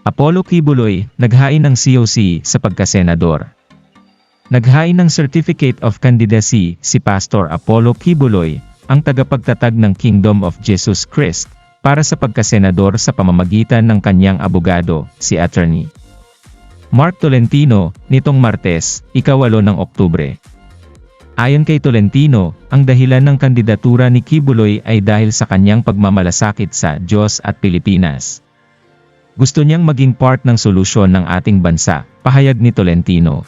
Apollo Kibuloy, naghain ng COC sa pagkasenador. Naghain ng Certificate of Candidacy si Pastor Apollo Kibuloy, ang tagapagtatag ng Kingdom of Jesus Christ, para sa pagkasenador sa pamamagitan ng kanyang abogado, si Attorney Mark Tolentino, nitong Martes, ikawalo ng Oktubre. Ayon kay Tolentino, ang dahilan ng kandidatura ni Kibuloy ay dahil sa kanyang pagmamalasakit sa Diyos at Pilipinas. Gusto niyang maging part ng solusyon ng ating bansa, pahayag ni Tolentino.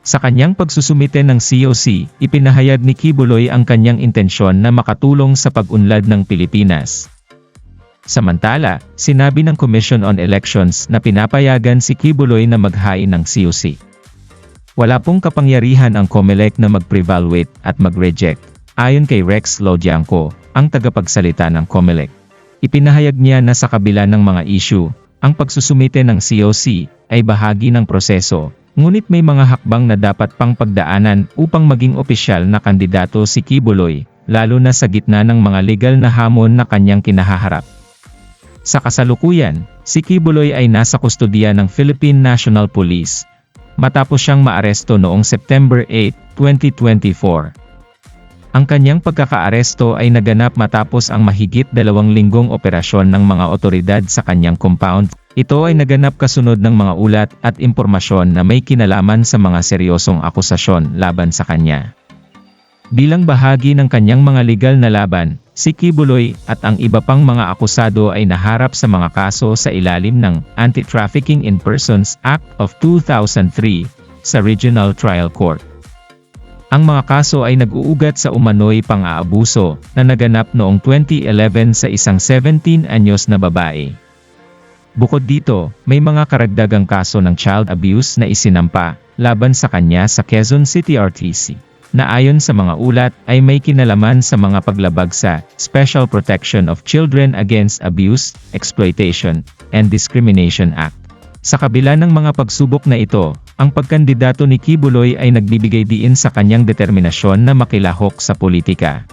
Sa kanyang pagsusumite ng COC, ipinahayag ni Kibuloy ang kanyang intensyon na makatulong sa pag-unlad ng Pilipinas. Samantala, sinabi ng Commission on Elections na pinapayagan si Kibuloy na maghain ng COC. Wala pong kapangyarihan ang COMELEC na mag-prevaluate at mag-reject, ayon kay Rex Lodianco, ang tagapagsalita ng COMELEC. Ipinahayag niya na sa kabila ng mga issue, ang pagsusumite ng COC ay bahagi ng proseso, ngunit may mga hakbang na dapat pang pagdaanan upang maging opisyal na kandidato si Kibuloy, lalo na sa gitna ng mga legal na hamon na kanyang kinahaharap. Sa kasalukuyan, si Kibuloy ay nasa kustodiya ng Philippine National Police, matapos siyang maaresto noong September 8, 2024. Ang kanyang pagkakaaresto ay naganap matapos ang mahigit dalawang linggong operasyon ng mga otoridad sa kanyang compound. Ito ay naganap kasunod ng mga ulat at impormasyon na may kinalaman sa mga seryosong akusasyon laban sa kanya. Bilang bahagi ng kanyang mga legal na laban, si Kibuloy at ang iba pang mga akusado ay naharap sa mga kaso sa ilalim ng Anti-Trafficking in Persons Act of 2003 sa Regional Trial Court. Ang mga kaso ay nag-uugat sa umano'y pang-aabuso na naganap noong 2011 sa isang 17 anyos na babae. Bukod dito, may mga karagdagang kaso ng child abuse na isinampa laban sa kanya sa Quezon City RTC na ayon sa mga ulat ay may kinalaman sa mga paglabag sa Special Protection of Children Against Abuse, Exploitation, and Discrimination Act. Sa kabila ng mga pagsubok na ito, ang pagkandidato ni Kibuloy ay nagbibigay diin sa kanyang determinasyon na makilahok sa politika.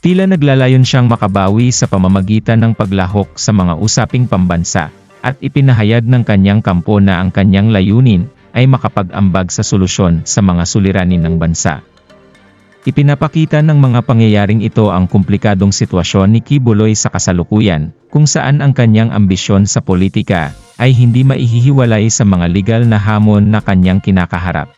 Tila naglalayon siyang makabawi sa pamamagitan ng paglahok sa mga usaping pambansa, at ipinahayag ng kanyang kampo na ang kanyang layunin ay makapag-ambag sa solusyon sa mga suliranin ng bansa. Ipinapakita ng mga pangyayaring ito ang komplikadong sitwasyon ni Kibuloy sa kasalukuyan, kung saan ang kanyang ambisyon sa politika ay hindi maihihiwalay sa mga legal na hamon na kanyang kinakaharap.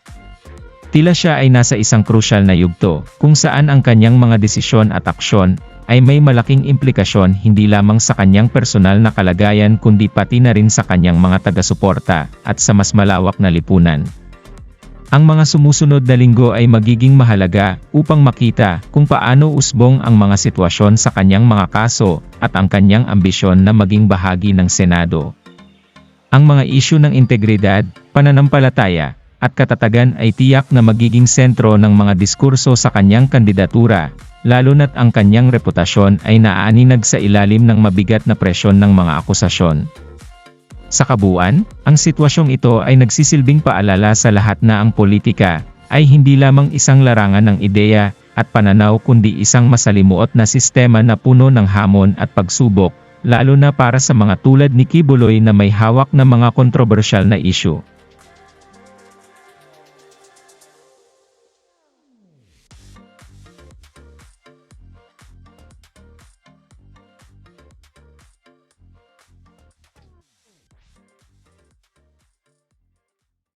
Tila siya ay nasa isang krusyal na yugto, kung saan ang kanyang mga desisyon at aksyon ay may malaking implikasyon hindi lamang sa kanyang personal na kalagayan kundi pati na rin sa kanyang mga taga-suporta at sa mas malawak na lipunan. Ang mga sumusunod na linggo ay magiging mahalaga upang makita kung paano usbong ang mga sitwasyon sa kanyang mga kaso at ang kanyang ambisyon na maging bahagi ng Senado. Ang mga isyu ng integridad, pananampalataya, at katatagan ay tiyak na magiging sentro ng mga diskurso sa kanyang kandidatura, lalo na't ang kanyang reputasyon ay naaaninag sa ilalim ng mabigat na presyon ng mga akusasyon. Sa kabuuan, ang sitwasyong ito ay nagsisilbing paalala sa lahat na ang politika ay hindi lamang isang larangan ng ideya at pananaw kundi isang masalimuot na sistema na puno ng hamon at pagsubok, lalo na para sa mga tulad ni Kibuloy na may hawak na mga kontrobersyal na isyu.